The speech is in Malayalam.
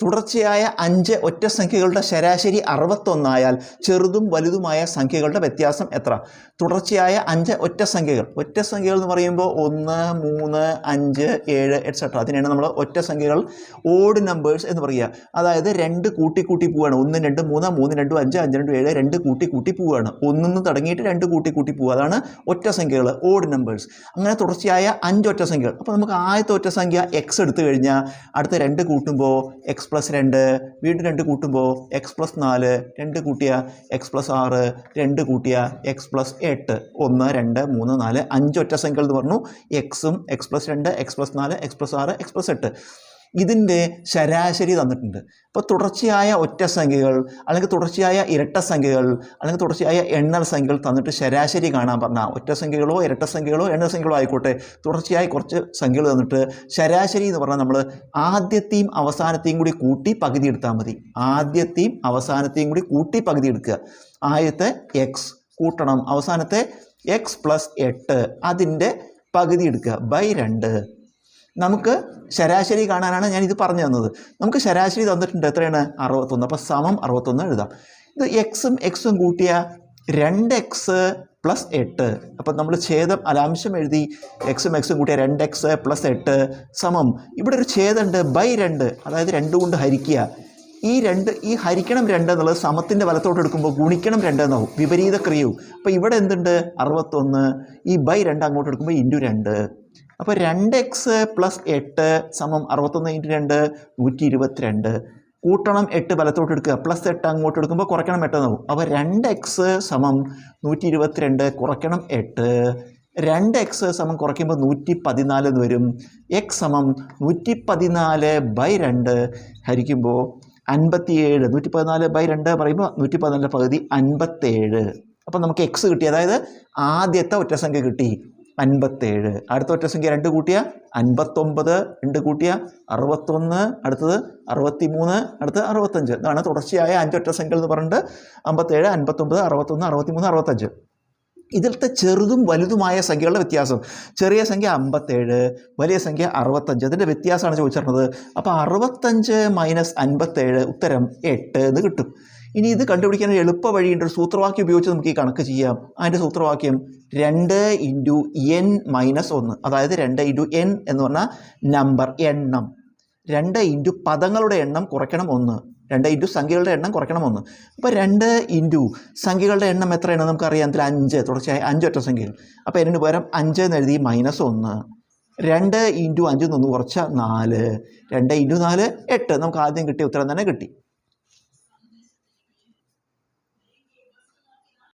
തുടർച്ചയായ അഞ്ച് ഒറ്റ സംഖ്യകളുടെ ശരാശരി അറുപത്തൊന്നായാൽ ചെറുതും വലുതുമായ സംഖ്യകളുടെ വ്യത്യാസം എത്ര? തുടർച്ചയായ അഞ്ച് ഒറ്റ സംഖ്യകൾ. ഒറ്റ സംഖ്യകൾ എന്ന് പറയുമ്പോൾ ഒന്ന് മൂന്ന് അഞ്ച് ഏഴ് എക്സെട്ര അതിനാണ് നമ്മൾ ഒറ്റ സംഖ്യകൾ ഓഡ് നമ്പേഴ്സ് എന്ന് പറയുക. അതായത് രണ്ട് കൂട്ടി കൂട്ടി പോവുകയാണ് ഒന്ന് രണ്ട് മൂന്ന് മൂന്ന് രണ്ടും അഞ്ച് അഞ്ച് രണ്ടും ഏഴ് രണ്ട് കൂട്ടി കൂട്ടി പോവുകയാണ് ഒന്നിന്ന് തുടങ്ങിയിട്ട് രണ്ട് കൂട്ടി കൂട്ടി പോവുക അതാണ് ഒറ്റ സംഖ്യകൾ ഓഡ് നമ്പേഴ്സ് അങ്ങനെ തുടർച്ചയായ അഞ്ച് ഒറ്റ സംഖ്യകൾ. അപ്പോൾ നമുക്ക് ആദ്യത്തെ ഒറ്റ സംഖ്യ എക്സ് എടുത്തു കഴിഞ്ഞാൽ അടുത്ത രണ്ട് കൂട്ടുമ്പോൾ എക്സ് പ്ലസ് രണ്ട് വീണ്ടും രണ്ട് കൂട്ടുമ്പോൾ എക്സ് പ്ലസ് നാല് രണ്ട് കൂട്ടിയ എക്സ് പ്ലസ് ആറ് രണ്ട് കൂട്ടിയ എക്സ് പ്ലസ് എട്ട്. ഒന്ന് രണ്ട് മൂന്ന് നാല് അഞ്ച് ഒറ്റ സംഖ്യകൾ എന്ന് പറഞ്ഞു. എക്സും എക്സ് പ്ലസ് രണ്ട് എക്സ് പ്ലസ് നാല് എക്സ് പ്ലസ് ആറ് എക്സ് പ്ലസ് എട്ട്. ഇതിന്റെ ശരാശരി തന്നിട്ടുണ്ട്. അപ്പോൾ തുടർച്ചയായ ഒറ്റ സംഖ്യകൾ അല്ലെങ്കിൽ തുടർച്ചയായ ഇരട്ട സംഖ്യകൾ അല്ലെങ്കിൽ തുടർച്ചയായ എണ്ണൽ സംഖ്യകൾ തന്നിട്ട് ശരാശരി കാണാൻ പറഞ്ഞാൽ ഒറ്റ സംഖ്യകളോ ഇരട്ട സംഖ്യകളോ എണ്ണൽ സംഖ്യകളോ ആയിക്കോട്ടെ. തുടർച്ചയായി കുറച്ച് സംഖ്യകൾ തന്നിട്ട് ശരാശരി എന്ന് പറഞ്ഞാൽ നമ്മൾ ആദ്യത്തെയും അവസാനത്തെയും കൂടി കൂട്ടി പകുതി എടുത്താൽ മതി. ആദ്യത്തെയും അവസാനത്തെയും കൂടി കൂട്ടി പകുതി എടുക്കുക. ആദ്യത്തെ എക്സ് കൂട്ടണം. അവസാനത്തെ എക്സ് പ്ലസ് എട്ട് അതിന്റെ പകുതി എടുക്കുക ബൈ രണ്ട്. നമുക്ക് ശരാശരി കാണാനാണ് ഞാൻ ഇത് പറഞ്ഞു തന്നത്. നമുക്ക് ശരാശരി തന്നിട്ടുണ്ട് എത്രയാണ്? അറുപത്തൊന്ന്. അപ്പോൾ സമം അറുപത്തൊന്ന് എഴുതാം. ഇത് എക്സും എക്സും കൂട്ടിയ രണ്ട് എക്സ് പ്ലസ് എട്ട്. അപ്പം നമ്മൾ ഛേദം അലാംശം എഴുതി എക്സും എക്സും കൂട്ടിയ രണ്ട് എക്സ് പ്ലസ് എട്ട് സമം. ഇവിടെ ഒരു ഛേദമുണ്ട് ബൈ രണ്ട്. അതായത് രണ്ട് കൊണ്ട് ഹരിക്കുക. ഈ രണ്ട് ഈ ഹരിക്കണം രണ്ട് എന്നുള്ളത് സമത്തിന്റെ വലത്തോട്ട് എടുക്കുമ്പോൾ ഗുണിക്കണം രണ്ട് എന്നാവും. വിപരീത ക്രിയവും. അപ്പോൾ ഇവിടെ എന്തുണ്ട്? അറുപത്തൊന്ന്. ഈ ബൈ രണ്ട് അങ്ങോട്ട് എടുക്കുമ്പോൾ ഇന്റു രണ്ട്. അപ്പോൾ രണ്ട് എക്സ് പ്ലസ് എട്ട് സമം അറുപത്തൊന്ന് ഇന്റു രണ്ട് നൂറ്റി ഇരുപത്തിരണ്ട് കൂട്ടണം എട്ട് വലത്തോട്ട് എടുക്കുക. പ്ലസ് എട്ട് അങ്ങോട്ട് എടുക്കുമ്പോൾ കുറയ്ക്കണം എട്ട് എന്നാവും. അപ്പോൾ രണ്ട് എക്സ് സമം നൂറ്റി ഇരുപത്തിരണ്ട് കുറയ്ക്കണം എട്ട്. രണ്ട് എക്സ് സമം കുറയ്ക്കുമ്പോൾ നൂറ്റി പതിനാല് എന്ന് വരും. എക്സ് സമം നൂറ്റി പതിനാല് ബൈ രണ്ട് ഹരിക്കുമ്പോൾ അൻപത്തിയേഴ്. നൂറ്റി പതിനാല് ബൈ രണ്ട് പറയുമ്പോൾ നൂറ്റി പതിനാല് പകുതി അൻപത്തേഴ് അപ്പം നമുക്ക് എക്സ് കിട്ടി. അതായത് ആദ്യത്തെ ഒറ്റസംഖ്യ കിട്ടി. അൻപത്തേഴ് അടുത്ത ഒറ്റസംഖ്യ രണ്ട് കൂട്ടിയ അൻപത്തൊമ്പത് രണ്ട് കൂട്ടിയ അറുപത്തൊന്ന്. അടുത്തത് അറുപത്തി മൂന്ന് അടുത്തത് അറുപത്തഞ്ച്. ഇതാണ് തുടർച്ചയായ അഞ്ച് ഒറ്റസംഖ്യ എന്ന് പറഞ്ഞിട്ട് അമ്പത്തേഴ് അൻപത്തൊമ്പത് അറുപത്തൊന്ന് അറുപത്തി മൂന്ന് അറുപത്തഞ്ച്. ഇതിലത്തെ ചെറുതും വലുതുമായ സംഖ്യകളുടെ വ്യത്യാസം. ചെറിയ സംഖ്യ അമ്പത്തേഴ് വലിയ സംഖ്യ അറുപത്തഞ്ച്. അതിന്റെ വ്യത്യാസമാണ് ചോദിച്ചിരുന്നത്. അപ്പോൾ അറുപത്തഞ്ച് മൈനസ് അൻപത്തേഴ് ഉത്തരം എട്ട് എന്ന് കിട്ടും. ഇനി ഇത് കണ്ടുപിടിക്കാൻ ഒരു എളുപ്പ വഴിയുണ്ട്. ഒരു സൂത്രവാക്യം ഉപയോഗിച്ച് നമുക്ക് ഈ കണക്ക് ചെയ്യാം. അതിന്റെ സൂത്രവാക്യം രണ്ട് ഇന്റു എൻ മൈനസ് ഒന്ന്. അതായത് രണ്ട് ഇന്റു എൻ എന്ന് പറഞ്ഞാൽ നമ്പർ എണ്ണം. രണ്ട് ഇന്റു പദങ്ങളുടെ എണ്ണം കുറയ്ക്കണം ഒന്ന്. രണ്ട് ഇന്റു സംഖ്യകളുടെ എണ്ണം കുറയ്ക്കണം ഒന്ന് അപ്പോൾ രണ്ട് ഇന്റു സംഖ്യകളുടെ എണ്ണം എത്രയാണ് നമുക്കറിയാം. അതിൽ അഞ്ച് തുടർച്ചയായി അഞ്ച് ഒറ്റ സംഖ്യകൾ അപ്പോൾ അതിന് പകരം അഞ്ച് എന്ന് എഴുതി മൈനസ് ഒന്ന്. രണ്ട് ഇന്റു അഞ്ചിൽ നിന്ന് കുറച്ച നാല്. രണ്ട് ഇന്റു നാല് എട്ട്. നമുക്ക് ആദ്യം കിട്ടിയ ഉത്തരം തന്നെ കിട്ടി.